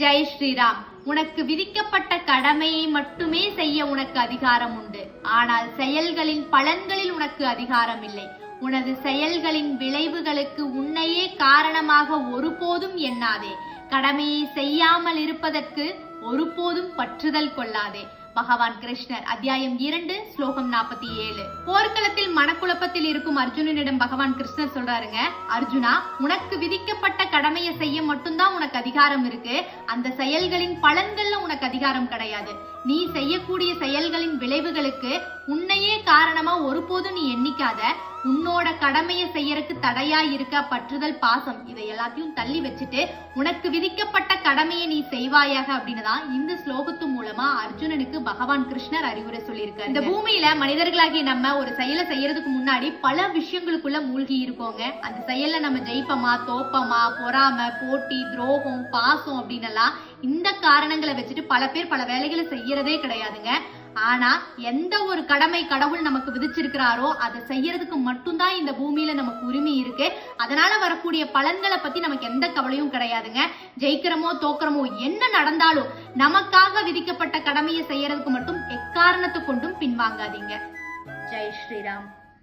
ஜெய் ஸ்ரீராம் உனக்கு விதிக்கப்பட்ட கடமையை மட்டுமே செய்ய உனக்கு அதிகாரம் உண்டு. ஆனால் செயல்களின் பலன்களில் உனக்கு அதிகாரம் இல்லை. உனது செயல்களின் விளைவுகளுக்கு உன்னையே காரணமாக ஒருபோதும் எண்ணாதே. கடமையை செய்யாமல் இருப்பதற்கு ஒருபோதும் பற்றுதல் கொள்ளாதே. பகவான் கிருஷ்ணர். அத்தியாயம் இரண்டு ஸ்லோகம் நாற்பத்தி ஏழு. போர்க்களத்தில் மனக்குழப்பத்தில் இருக்கும் அர்ஜுனனிடம் பகவான் கிருஷ்ணர் சொல்றாருங்க அர்ஜுனா உனக்கு விதிக்கப்பட்ட கடமையை செய்ய மட்டும்தான் உனக்கு அதிகாரம் இருக்கு. அந்த செயல்களின் பலன்கள்ல உனக்கு அதிகாரம் கிடையாது. நீ செய்யக்கூடிய செயல்களின் விளைவுகளுக்கு உன்னையே காரணமா ஒருபோதும் நீ எண்ணிக்காத. உன்னோட கடமையை செய்யறதுக்கு தடையா இருக்க பற்றுதல் பாசம் இதை எல்லாத்தையும் தள்ளி வச்சுட்டு உனக்கு விதிக்கப்பட்ட கடமையை நீ செய்வாயாக அப்படின்னு தான் இந்த ஸ்லோகத்து மூலமா அர்ஜுனனுக்கு பகவான் கிருஷ்ணர் அறிவுரை சொல்லியிருக்காரு. இந்த பூமியில மனிதர்களாகிய நம்ம ஒரு செயலை செய்யறதுக்கு முன்னாடி பல விஷயங்களுக்குள்ள மூழ்கி இருக்கோங்க. அந்த செயல்ல நம்ம ஜெயிப்பமா தோப்பமா பொறாம போட்டி துரோகம் பாசம் அப்படின்னு எல்லாம் இந்த காரணங்களை வச்சுட்டு பல பேர் பல வேலைகளை செய்யறதே கிடையாதுங்க. ஆனா எந்த ஒரு கடமை கடவுள் நமக்கு விதிச்சிருக்கிறாரோ அதை செய்யறதுக்கு மட்டும்தான் இந்த பூமியில நமக்கு உரிமை இருக்கு. அதனால வரக்கூடிய பலன்களை பத்தி நமக்கு எந்த கவலையும் கிடையாதுங்க. ஜெயிக்கிறோமோ தோக்குறோமோ என்ன நடந்தாலும் நமக்காக விதிக்கப்பட்ட கடமையை செய்யறதுக்கு மட்டும் எக்காரணத்தை கொண்டும் பின்வாங்காதீங்க. ஜெய் ஸ்ரீராம்.